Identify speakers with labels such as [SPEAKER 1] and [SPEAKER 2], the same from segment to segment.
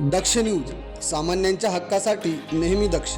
[SPEAKER 1] दक्ष news सामान्यांच्या हक्कासाठी नेहमी दक्ष.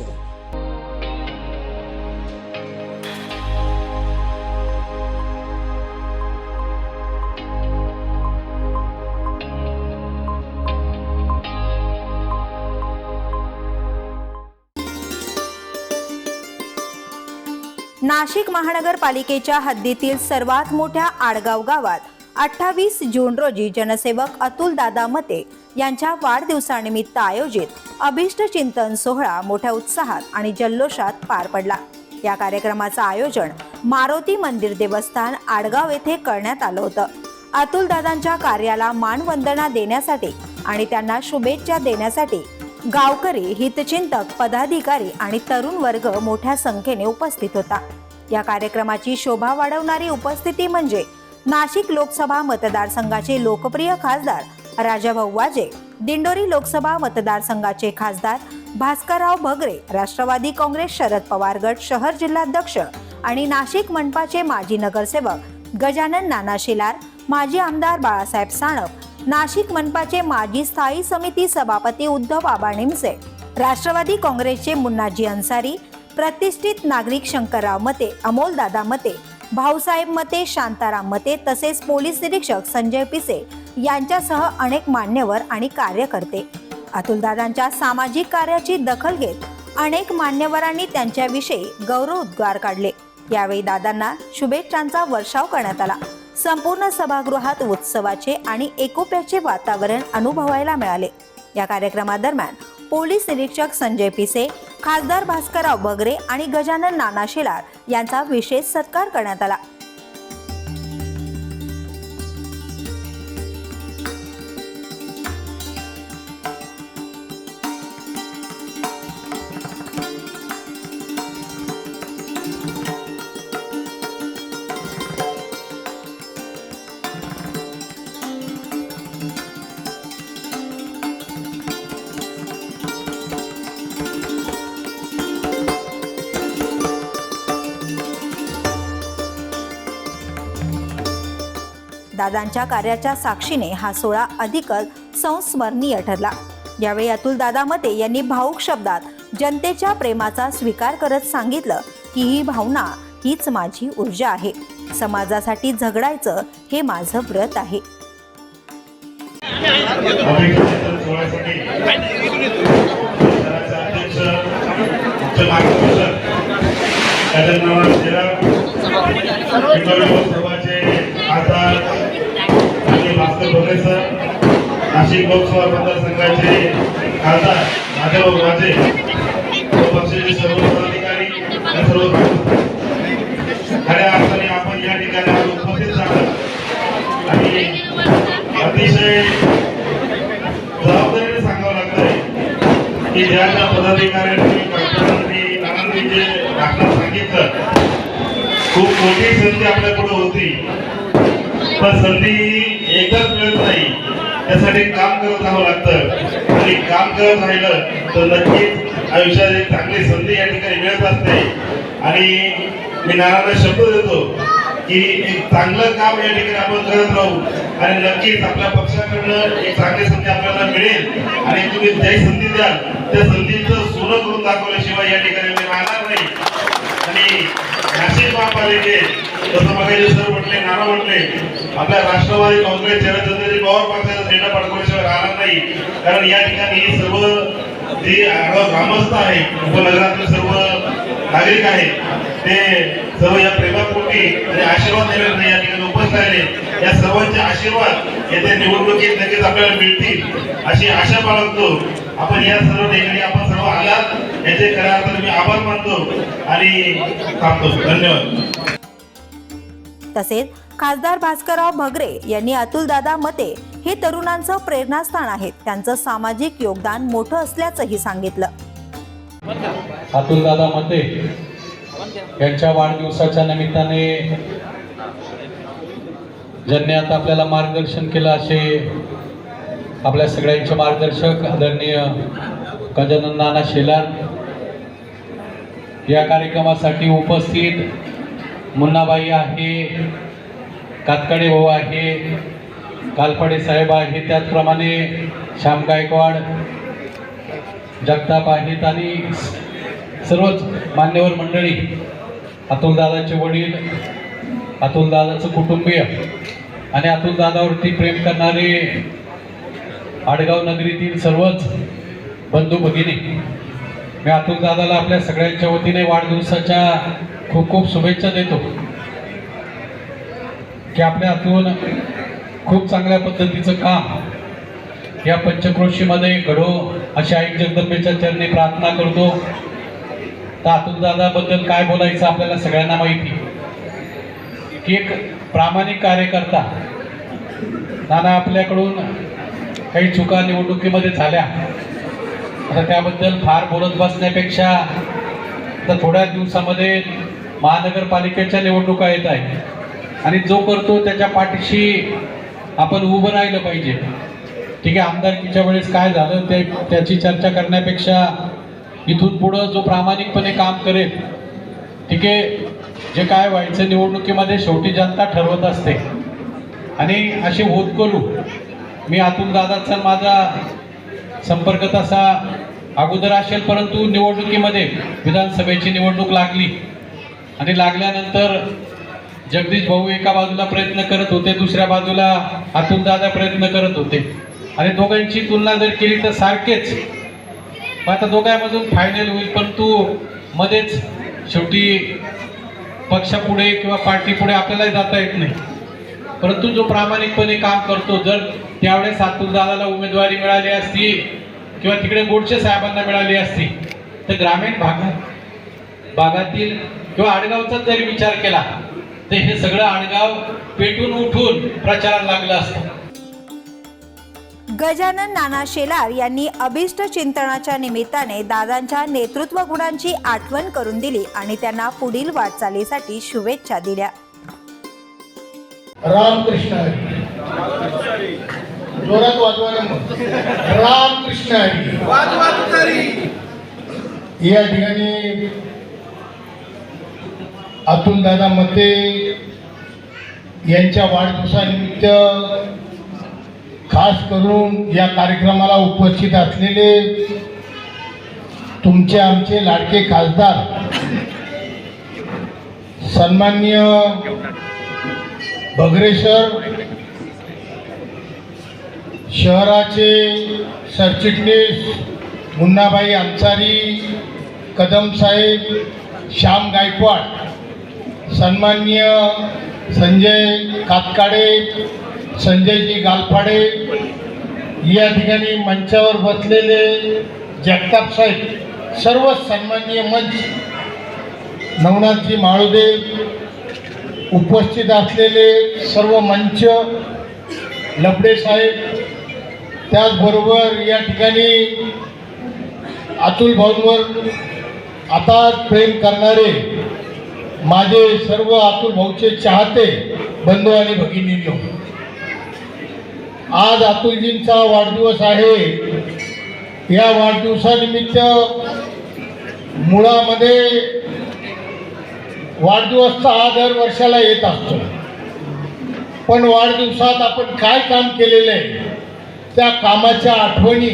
[SPEAKER 2] नाशिक महानगरपालिकेच्या हद्दीतील सर्वात मोठ्या आडगाव गावात अठ्ठावीस जून रोजी जनसेवक अतुल दादा मते यांच्या वाढदिवसानिमित्त आयोजित अभिष्ट चिंतन सोहळा मोठ्या उत्साहात आणि जल्लोषात पार पडला. या कार्यक्रमाचं आयोजन मारुती मंदिर देवस्थान आडगाव येथे करण्यात आलं होतं. अतुल दादांच्या कार्याला मानवंदना देण्यासाठी आणि त्यांना शुभेच्छा देण्यासाठी गावकरी हितचिंतक पदाधिकारी आणि तरुण वर्ग मोठ्या संख्येने उपस्थित होता. या कार्यक्रमाची शोभा वाढवणारी उपस्थिती म्हणजे नाशिक लोकसभा मतदारसंघाचे लोकप्रिय खासदार राजाभाऊ वाजे दिंडोरी लोकसभा मतदारसंघाचे खासदार भास्करराव भगरे राष्ट्रवादी काँग्रेस शरद पवार गट शहर जिल्हाध्यक्ष आणि नाशिक मनपाचे माजी नगरसेवक गजानन नाना शिलार माजी आमदार बाळासाहेब साणप नाशिक मनपाचे माजी स्थायी समिती सभापती उद्धव बाबा निमसे राष्ट्रवादी काँग्रेसचे मुन्नाजी अन्सारी प्रतिष्ठित नागरिक शंकरराव मते अमोलदादा मते भाऊसाहेब मते शांताराम मते तसेच पोलीस निरीक्षक संजय पिसे यांच्यासह अनेक मान्यवर आणि कार्यकर्ते. अतुलदादांच्या सामाजिक कार्याची दखल घेत अनेक मान्यवरांनी त्यांच्याविषयी गौरवोद्गार काढले. यावेळी दादांना शुभेच्छांचा वर्षाव करण्यात आला. संपूर्ण सभागृहात उत्सवाचे आणि एकोप्याचे वातावरण अनुभवायला मिळाले. या कार्यक्रमादरम्यान पोलीस निरीक्षक संजय पिसे खासदार भास्करराव बगरे आणि गजानन नाना शेलार यांचा विशेष सत्कार करण्यात आला. दादांच्या कार्याच्या साक्षीने हा सोहळा अधिकच संस्मरणीय ठरला. यावेळी अतुल दादा मते यांनी भाऊक शब्दात जनतेच्या प्रेमाचा स्वीकार करत सांगितलं की ही भावना हीच माझी ऊर्जा आहे. समाजासाठी झगडायचं हे माझं व्रत आहे
[SPEAKER 3] अभिनंदन सोहळ्यासाठी शहराचे अध्यक्ष मुख्य मार्गदर्शक गजानन शेलार, पिंपरी लोकसभाचे खासदार आणि भास्कर भोगरे सर नाशिक लोकसभा मतदारसंघाचे खासदार राजाभाऊ माझे पक्षाचे सर्व पदाधिकारी आणि सर्व खऱ्या अर्थाने आपण या ठिकाणी उपस्थित झाला आणि अतिशय जबाबदारीने सांगावं लागतंय की ज्या ज्या पदाधिकाऱ्यांनी कर्तव्यांनी नानांनी जे दाखला सांगितलं खूप मोठी संधी आपल्याकडे होती. पण संधी एकच मिळत नाही. त्यासाठी काम करत राहावं लागतं. आणि काम करत राहिलं तर नक्कीच आयुष्यात एक चांगली संधी या ठिकाणी मिळत असते. आणि मी नानांना शब्द देतो की एक चांगलं काम या ठिकाणी आपण करत राहू. आणि नक्कीच आपल्या पक्षाकडनं एक चांगली संधी आपल्याला मिळेल. आणि तुम्ही ज्या संधी द्याल त्या संधीचं सोनं करून दाखवल्याशिवाय या ठिकाणी मी राहणार नाही. आणि नाशिक महापालिकेत जसं मग सर म्हटले नाना म्हटले आपल्या राष्ट्रवादी काँग्रेस शरदचंद्रजी पवार पक्षाचा झेंडा फडकवल्याशिवाय राहणार नाही. कारण या ठिकाणी सर्व जे ग्रामस्थ आहे उपनगरातील सर्व नागरिक आहेत ते सर्व या प्रेमापोटी आणि आशीर्वाद देण्यासाठी या ठिकाणी उपस्थित राहिले. या सर्वांचे आशीर्वाद येत्या निवडणुकीत नक्कीच आपल्याला मिळतील अशी आशा बाळगतो. आपण या सर्व ठिकाणी आपण सर्व आलात याचे खऱ्या अर्थाने मी आभार मानतो आणि थांबतो. धन्यवाद.
[SPEAKER 2] तसेच खासदार भास्करराव भगरे यांनी अतुलदादा मते हे तरुणांचं प्रेरणास्थान आहेत त्यांचं सामाजिक योगदान मोठं असल्याचंही सांगितलं.
[SPEAKER 4] अतुलदादा मते यांच्या वाढदिवसाच्या निमित्ताने ज्यांनी आता आपल्याला मार्गदर्शन केलं असे आपल्या सगळ्यांचे मार्गदर्शक आदरणीय गजानन नाना शेलार या कार्यक्रमासाठी उपस्थित मुन्नाबाई आहे कातकडे भाऊ आहे कालपडे साहेब आहे त्याचप्रमाणे श्याम गायकवाड जगताप आहेत आणि सर्वच मान्यवर मंडळी अतुलदादाचे वडील अतुलदादाचं कुटुंबीय आणि अतुलदादावरती प्रेम करणारे आडगाव नगरीतील सर्वच बंधू भगिनी. मी अतुलदादाला आपल्या सगळ्यांच्या वतीने वाढदिवसाच्या खूप खूप शुभेच्छा देतो की आपल्या हातून खूप चांगल्या पद्धतीचं काम या पंचक्रोशीमध्ये घडो अशा आई जगदंबेच्या चरणी प्रार्थना करतो. तर दादाबद्दल काय बोलायचं आपल्याला सगळ्यांना माहिती? की एक प्रामाणिक कार्यकर्ता नाना आपल्याकडून काही चुका निवडणुकीमध्ये झाल्या. आता त्याबद्दल फार बोलत बसण्यापेक्षा तर थोड्या दिवसामध्ये महानगरपालिकेच्या निवडणुका येत आहे आणि जो करतो त्याच्या पाठीशी आपण उभं राहिलं पाहिजे. ठीक आहे आमदारकीच्या वेळेस काय झालं ते त्याची चर्चा करण्यापेक्षा इथून पुढं जो प्रामाणिकपणे काम करेल ठीक आहे जे काय व्हायचं निवडणुकीमध्ये शेवटी जनता ठरवत असते. आणि असे होत करू मी आतून दादाचा माझा संपर्क तसा अगोदर असेल परंतु निवडणुकीमध्ये विधानसभेची निवडणूक लागली. आणि लागल्यानंतर जगदीश भाऊ एका बाजूला प्रयत्न करत होते दुसऱ्या बाजूला अतुल दादा प्रयत्न करत होते. आणि दोघांची तुलना जर केली तर सारखेच. मग आता दोघांमधून फायनल होईल परंतु मध्येच शेवटी पक्षापुढे किंवा पार्टीपुढे आपल्यालाही जाता येत नाही. परंतु जो प्रामाणिकपणे काम करतो जर त्यावेळेस अतुल दादाला उमेदवारी मिळाली असती किंवा तिकडे गोडशे साहेबांना मिळाली असती तर ग्रामीण भागात भागातील किंवा आडगावचा जरी विचार केला तर हे सगळं आडगाव पेटून उठून प्रचाराला लागलं असतं.
[SPEAKER 2] गजानन नाना शेलार यांनी अभिष्ट चिंतनाच्या निमित्ताने दादांच्या नेतृत्व गुणांची आठवण करून दिली आणि त्यांना पुढील वाटचालीसाठी शुभेच्छा दिल्या.
[SPEAKER 5] रामकृष्ण हरी. जोरात वाजवा रामकृष्ण हरी. या ठिकाणी अतुल दादा मते यांच्या वाढदिवसानिमित्त खास करून या कार्यक्रमाला उपस्थित असलेले तुमचे आमचे लाडके खासदार सन्मान्य बगरेश्वर शहराचे सरचिटणीस मुन्नाबाई अंसारी कदम साहेब श्याम गायकवाड सन्मान्य संजय कातकाडे संजयजी गालफाडे या ठिकाणी मंचावर बसलेले जगताप साहेब सर्व सन्माननीय मंच नवनाथजी माळुदेव उपस्थित असलेले सर्व मंच लबडे साहेब त्याचबरोबर या ठिकाणी अतुल भाऊंवर आता प्रेम करणारे माझे सर्व अतुल भाऊचे चाहते बंधू आणि भगिनींनो आज अतुलजींचा वाढदिवस आहे. या वाढदिवसानिमित्त मुळामध्ये वाढदिवसचा हा दर वर्षाला येत असतो. पण वाढदिवसात आपण काय काम केलेलं आहे त्या कामाच्या आठवणी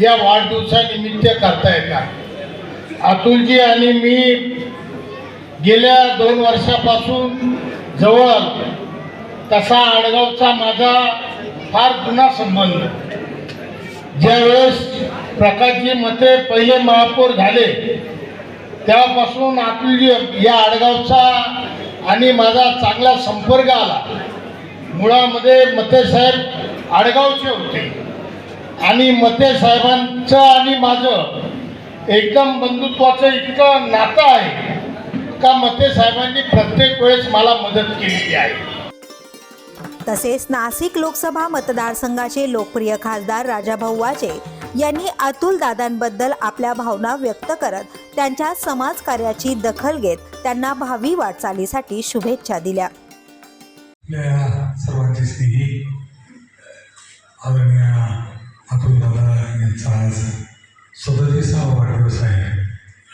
[SPEAKER 5] या वाढदिवसानिमित्त करता येतात. अतुलजी आणि मी गेल्या दोन वर्षापासून जवळ तसा आडगावचा माझा फार जुना संबंध. ज्यावेळेस प्रकाशजी मते पहिले महापौर झाले तेव्हापासून आपली या आडगावचा आणि माझा चांगला संपर्क आला. मुळामध्ये मते साहेब आडगावचे होते. आणि मते साहेबांचं आणि माझं एकदम बंधुत्वाचं इतकं नातं आहे. का मते साहेबांनी प्रत्येक वेळेस मला मदत केलेली आहे.
[SPEAKER 2] तसेच नाशिक लोकसभा मतदारसंघाचे लोकप्रिय खासदार राजाभाऊ वाजे यांनी अतुल दादांबद्दल आपल्या भावना व्यक्त करत त्यांच्या समाजकार्याची दखल घेत त्यांना भावी वाटचालीसाठी शुभेच्छा दिल्या.
[SPEAKER 6] आपल्या सर्वांचे स्नेही आदरणीय अतुल दादा यांचा आज सदतीसावा वाढदिवस आहे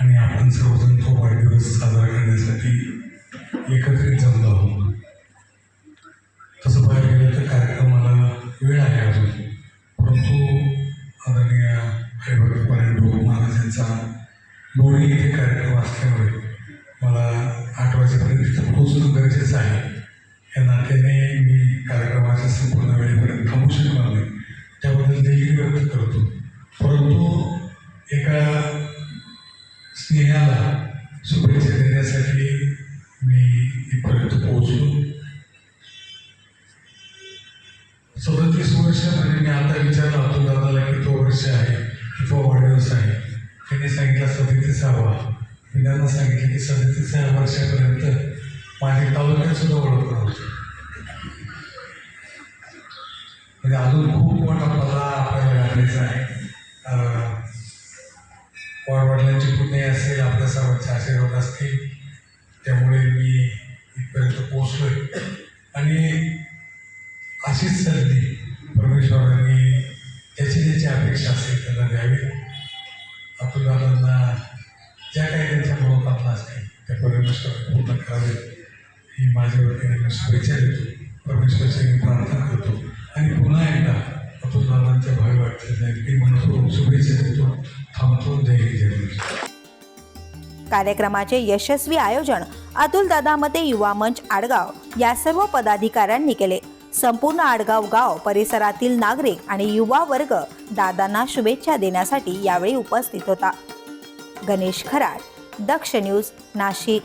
[SPEAKER 6] आणि आपण सर्वजण तो वाढदिवस साजरा करण्यासाठी एकत्रित जमलो आहोत. सदतीसावा मी त्यांना सांगितलं की सदतीसाव्या वर्षापर्यंत माझे तालुक्यात सुद्धा ओळख नव्हती म्हणजे अजून खूप मोठा पल्ला आपल्याला गाठायचा आहे. अं, वडिलांची पुण्य असेल आपल्या सर्वांचे आशीर्वाद असतील. त्यामुळे मी इथपर्यंत पोचलोय आणि अशीच संधी परमेश्वरांनी ज्याची ज्याची अपेक्षा असेल त्यांना द्यावी. अतुलदादांना ज्या काही त्यांच्या मनोकामना असतील त्या परमेश्वर पूर्ण करावे ही माझ्या वतीने मी शुभेच्छा देतो परमेश्वरची मी प्रार्थना करतो आणि पुन्हा एकदा अतुलदादांच्या भावी वाटते अगदी मनपूर्वक शुभेच्छा देतो थांबतो जय हिंद, जय
[SPEAKER 2] कार्यक्रमाचे यशस्वी आयोजन अतुल दादामते युवा मंच आडगाव या सर्व पदाधिकाऱ्यांनी केले. संपूर्ण आडगाव गाव परिसरातील नागरिक आणि युवा वर्ग दादांना शुभेच्छा देण्यासाठी यावेळी उपस्थित होता. गणेश खराड दक्ष न्यूज नाशिक.